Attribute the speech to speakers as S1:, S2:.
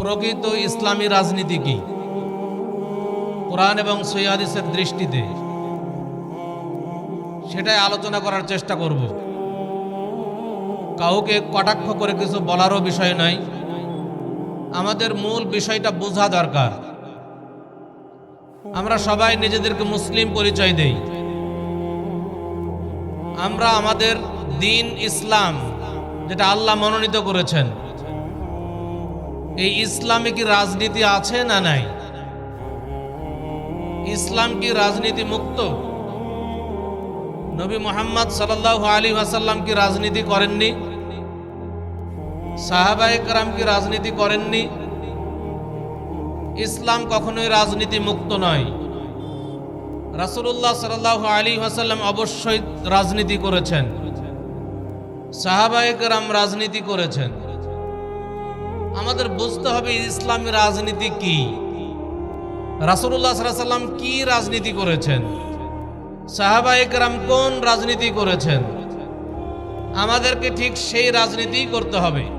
S1: প্রকৃত ইসলামী রাজনীতি কি? কোরআন এবং সৈয়াদিসের দৃষ্টিতে সেটাই আলোচনা করার চেষ্টা করব। কাউকে কটাক্ষ করে কিছু বলারও বিষয় নাই। আমাদের মূল বিষয়টা বোঝা দরকার। আমরা সবাই নিজেদেরকে মুসলিম পরিচয় দেই। আমরা আমাদের দিন ইসলাম, যেটা আল্লাহ মনোনীত করেছেন এই ইসলামে কি রাজনীতি আছে না নাই? ইসলাম কি রাজনীতি মুক্ত? নবী মোহাম্মদ সাল্লাহ আলী আসাল্লাম কি রাজনীতি করেননি? সাহাবায়ে কারাম কি রাজনীতি করেননি? ইসলাম কখনোই রাজনীতি মুক্ত নয়। রাসূলুল্লাহ সাল্লাহ আলী আসাল্লাম অবশ্যই রাজনীতি করেছেন। সাহাবায়ে কারাম রাজনীতি করেছেন। আমাদের বুঝতে হবে ইসলামী রাজনীতি কি? আলাইহি সাল্লাম কি রাজনীতি করেছেন? সাহাবা একরাম কোন রাজনীতি করেছেন? আমাদেরকে ঠিক সেই রাজনীতি করতে হবে।